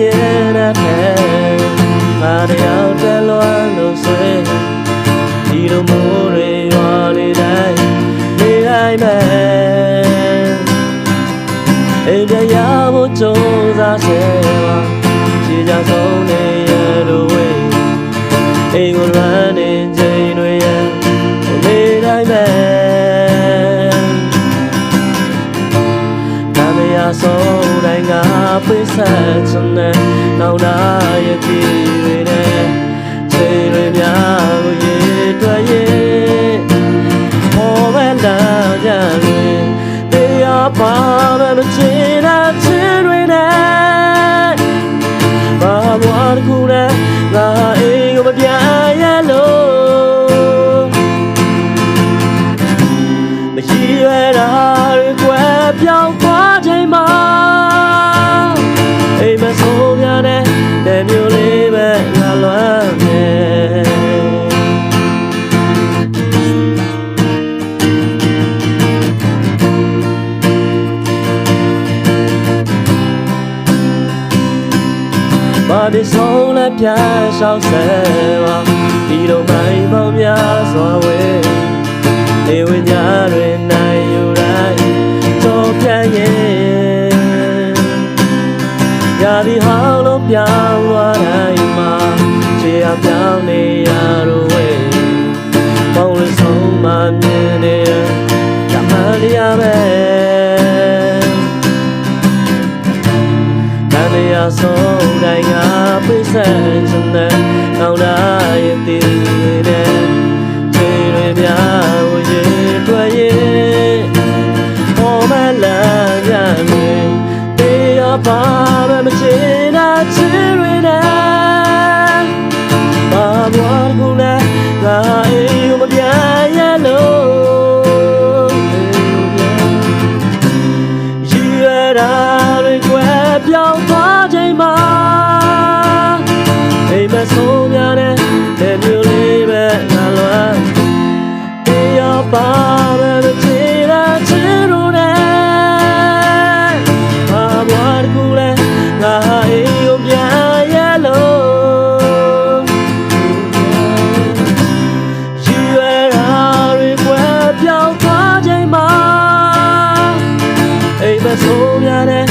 ရဲ့ညနေတဲ့ငါတယောက်တည်းလွမ်းလို့ဆွေဒီလိုမိုးတွေရွာနေတိုင်းနေတိုင်းပဲအိမ်ပြန်ရဖို့ကြိုးစားစေပါခြေချဆုံးနေရလို့ဝေးအိမ်ကိုလွမ်းနေချိန်တွေရနေတိုင်းပဲ ပိတ်ဆက်ချင်တဲ့နောက်လာရဲ့ဒီတွေနဲ့ချိန်တွေများကိုရည်တွက်ရဲ့ဟောပဲလာကြရင်တရားပါပဲမချင်တာချင်တွေနဲ့ဘာဘွားတစ်ခုနဲ့ငါအိမ်ကိုမပြန်ရလို့မရည်ရွယ်တာတွေကွယ်ပြောင်း ဘာဒီဆုံးလဲပြန်ရှောက်ဆဲပါဒီလိုမိုင်းပေါင်းများစွာဝဲ ဆုံးတိုင်းကပိတ်ဆက်ချင်တဲ့ကောင်းတာရဲ့တည်တဲ့ချိန်တွေများကိုရည်တွက်ရဲ့ဟောမလာကြရင်တရားပါ ဆိုးပြတဲ့